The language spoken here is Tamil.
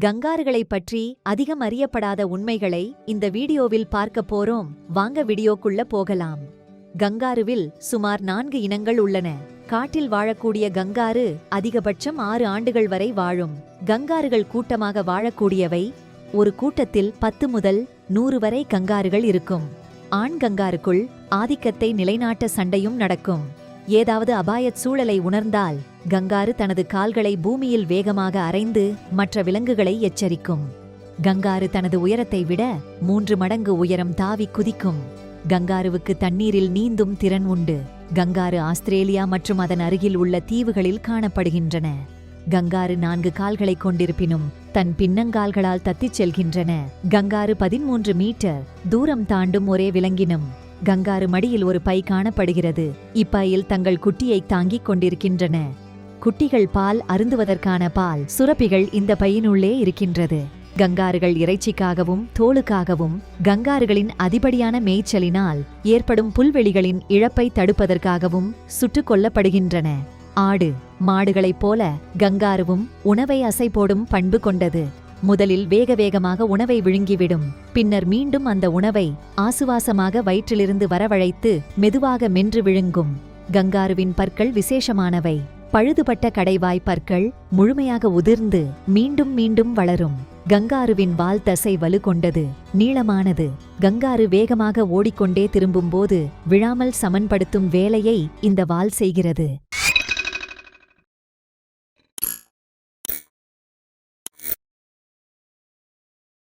கங்காருகளைப் பற்றி அதிகம் அறியப்படாத உண்மைகளை இந்த வீடியோவில் பார்க்க போறோம். வாங்க வீடியோக்குள்ள போகலாம். கங்காருவில் சுமார் நான்கு இனங்கள் உள்ளன. காட்டில் வாழக்கூடிய கங்காரு அதிகபட்சம் ஆறு ஆண்டுகள் வரை வாழும். கங்காருகள் கூட்டமாக வாழக்கூடியவை ஒரு கூட்டத்தில் பத்து முதல் நூறு வரை கங்காருகள் இருக்கும். ஆண் கங்காருக்குள் ஆதிக்கத்தை நிலைநாட்ட சண்டையும் நடக்கும். ஏதாவது அபாயச் சூழலை உணர்ந்தால் கங்காரு தனது கால்களை பூமியில் வேகமாக அரைந்து மற்ற விலங்குகளை எச்சரிக்கும். கங்காரு தனது உயரத்தை விட மூன்று மடங்கு உயரம் தாவி குதிக்கும். கங்காருவுக்கு தண்ணீரில் நீந்தும் திறன் உண்டு. கங்காரு ஆஸ்திரேலியா மற்றும் அதன் அருகில் உள்ள தீவுகளில் காணப்படுகின்றன. கங்காரு நான்கு கால்களைக் கொண்டிருப்பினும் தன் பின்னங்கால்களால் தத்திச் செல்கின்றன. கங்காரு பதிமூன்று மீட்டர் தூரம் தாண்டும் ஒரே விலங்கினம். கங்காரு மடியில் ஒரு பை காணப்படுகிறது. இப்பையில் தங்கள் குட்டியை தாங்கிக் கொண்டிருக்கின்றன. குட்டிகள் பால் அருந்துவதற்கான பால் சுரப்பிகள் இந்த பையினுள்ளே இருக்கின்றது. கங்காருகள் இறைச்சிக்காகவும் தோலுக்காகவும் கங்காருகளின் அதிபடியான மேய்ச்சலினால் ஏற்படும் புல்வெளிகளின் இழப்பை தடுப்பதற்காகவும் சுட்டுக் கொல்லப்படுகின்றன. ஆடு மாடுகளைப் போல கங்காருவும் உணவை அசை போடும் பண்பு கொண்டது. முதலில் வேக வேகமாக உணவை விழுங்கிவிடும். பின்னர் மீண்டும் அந்த உணவை ஆசுவாசமாக வயிற்றிலிருந்து வரவழைத்து மெதுவாக மென்று விழுங்கும். கங்காருவின் பற்கள் விசேஷமானவை. பழுதுபட்ட கடைவாய் பற்கள் முழுமையாக உதிர்ந்து மீண்டும் மீண்டும் வளரும். கங்காருவின் வால் தசை வலு கொண்டது. நீளமானது. கங்காரு வேகமாக ஓடிக்கொண்டே திரும்பும்போது விழாமல் சமன்படுத்தும் வேலையை இந்த வால் செய்கிறது.